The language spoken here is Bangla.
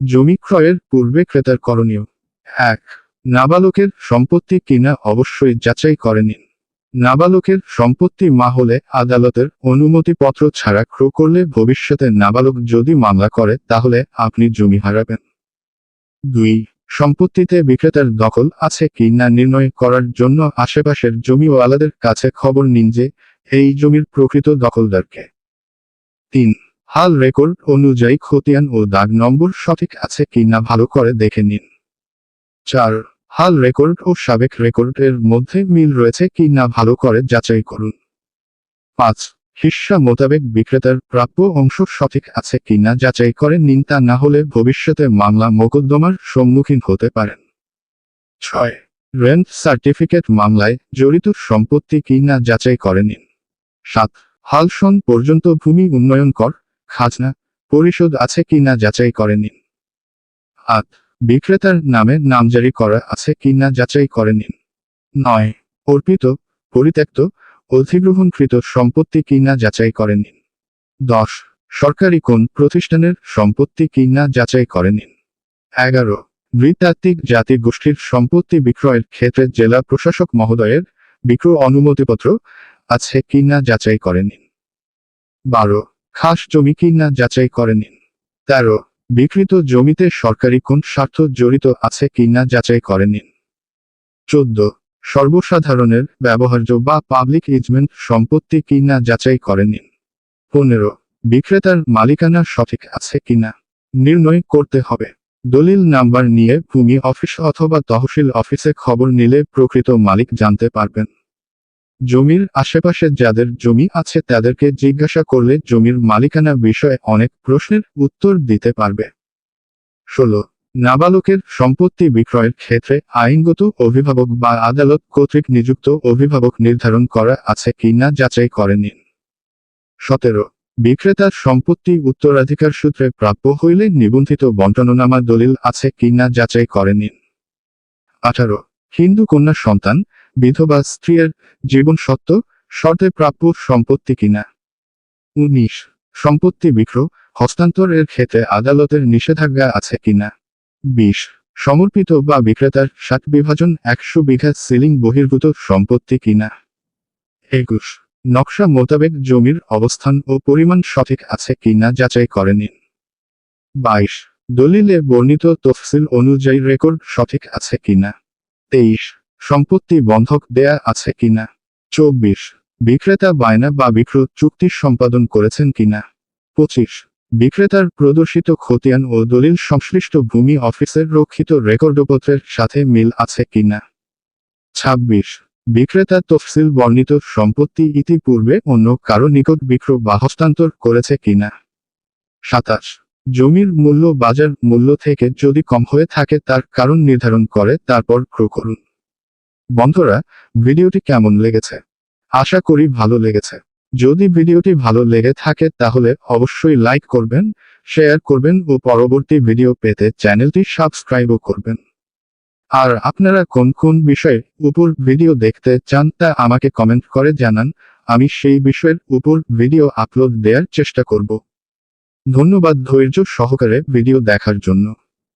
জমি ক্রয়ের পূর্বে ক্রেতার করণীয়। এক, নাবালকের সম্পত্তি কিনা অবশ্যই যাচাই করে নিন। নাবালকের সম্পত্তি মা হলে আদালতের অনুমতিপত্র ছাড়া ক্রয় করলে ভবিষ্যতে নাবালক যদি মামলা করে, তাহলে আপনি জমি হারাবেন। দুই, সম্পত্তিতে বিক্রেতার দখল আছে কি না নির্ণয় করার জন্য আশেপাশের জমিওয়ালাদের কাছে খবর নিন যে, এই জমির প্রকৃত দখলদারকে। তিন হাল রেকর্ড অনুযায়ী খতিয়ান ও দাগ নম্বর সঠিক আছে কি না ভালো করে দেখে নিন। চার, হাল রেকর্ড ও সাবেক রেকর্ডের মধ্যে মিল রয়েছে কি না ভালো করে যাচাই করুন। পাঁচ, হিস্সা মোতাবেক বিক্রেতার প্রাপ্য অংশ সঠিক আছে কি না যাচাই করে নিন তা না হলে ভবিষ্যতে মামলা মোকদ্দমার সম্মুখীন হতে পারেন। ছয়, রেন্ট সার্টিফিকেট মামলায় জড়িত সম্পত্তি কি না যাচাই করে নিন। সাত হালসন পর্যন্ত ভূমি উন্নয়ন কর খাজনা পরিশোধ আছে কি না যাচাই করে নিন আট, বিক্রেতার নামে নামজারি করা আছে কি না যাচাই করে নিন নয়, অর্পিত, পরিত্যক্ত, অধিগ্রহণকৃত সম্পত্তি কি না যাচাই করে নিন দশ, সরকারি কোন প্রতিষ্ঠানের সম্পত্তি কি না যাচাই করে নিন এগারো, নৃতাত্ত্বিক জাতি গোষ্ঠীর সম্পত্তি বিক্রয়ের ক্ষেত্রে জেলা প্রশাসক মহোদয়ের বিক্রয় অনুমতিপত্র আছে কি না যাচাই করে নিন বারো খাস জমি কিনা যাচাই করে নিন। তেরো বিকৃত জমিতে সরকারি কোন স্বার্থ জড়িত আছে কিনা যাচাই করে নিন। চোদ্দ, সর্বসাধারণের ব্যবহার্য বা পাবলিক ইজমেন্ট সম্পত্তি কিনা যাচাই করে নিন। পনেরো, বিক্রেতার মালিকানা সঠিক আছে কিনা নির্ণয় করতে হবে। দলিল নাম্বার নিয়ে ভূমি অফিস অথবা তহসিল অফিসে খবর নিলে প্রকৃত মালিক জানতে পারবেন। জমির আশেপাশে যাদের জমি আছে তাদেরকে জিজ্ঞাসা করলে জমির মালিকানা বিষয়ে অনেক প্রশ্নের উত্তর দিতে পারবে। ষোলো, নাবালকের সম্পত্তি বিক্রয়ের ক্ষেত্রে আইনগত অভিভাবক বা আদালত কর্তৃক নিযুক্ত অভিভাবক নির্ধারণ করা আছে কি না যাচাই করে নিন সতেরো, বিক্রেতার সম্পত্তি উত্তরাধিকার সূত্রে প্রাপ্য হইলে নিবন্ধিত বন্টননামা দলিল আছে কি না যাচাই করে নিন আঠারো, হিন্দু কন্যা সন্তান বিধবা স্ত্রীর জীবন সত্য, শর্তে প্রাপ্য সম্পত্তি কিনা? উনিশ। সম্পত্তি বিক্র হস্তান্তরের ক্ষেত্রে আদালতের নিষেধাজ্ঞা আছে কিনা? বিশ। সমর্পিত বা বিক্রেতার সাত বিভাজন একশো বিঘা সিলিং বহির্ভূত সম্পত্তি কিনা? একুশ। নকশা মোতাবেক জমির অবস্থান ও পরিমাণ সঠিক আছে কিনা যাচাই করে নিন। বাইশ। দলিলে বর্ণিত তফসিল অনুযায়ী রেকর্ড সঠিক আছে কিনা? তেইশ। সম্পত্তি বন্ধক দেয়া আছে কিনা? চব্বিশ। বিক্রেতা বায়না বা বিক্রয় চুক্তি সম্পাদন করেছেন কিনা? পঁচিশ। বিক্রেতার প্রদর্শিত খতিয়ান ও দলিল সংশ্লিষ্ট ভূমি অফিসের রক্ষিত রেকর্ডপত্রের সাথে মিল আছে কিনা? ছাব্বিশ। বিক্রেতা তফসিল বর্ণিত সম্পত্তি ইতিপূর্বে অন্য কারও নিকট বিক্রয় বা হস্তান্তর করেছে কিনা? সাতাশ। জমির মূল্য বাজার মূল্য থেকে যদি কম হয়ে থাকে তার কারণ নির্ধারণ করে, তারপর ক্রয় করুন। বন্ধুরা, ভিডিওটি কেমন লেগেছে? আশা করি ভালো লেগেছে। যদি ভিডিওটি ভালো লেগে থাকে, তাহলে অবশ্যই লাইক করবেন, শেয়ার করবেন ও পরবর্তী ভিডিও পেতে চ্যানেলটি সাবস্ক্রাইবও করবেন। আর আপনারা কোন কোন বিষয়ের উপর ভিডিও দেখতে চান, তা আমাকে কমেন্ট করে জানান। আমি সেই বিষয়ের উপর ভিডিও আপলোড দেওয়ার চেষ্টা করব। ধন্যবাদ ধৈর্য সহকারে ভিডিও দেখার জন্য।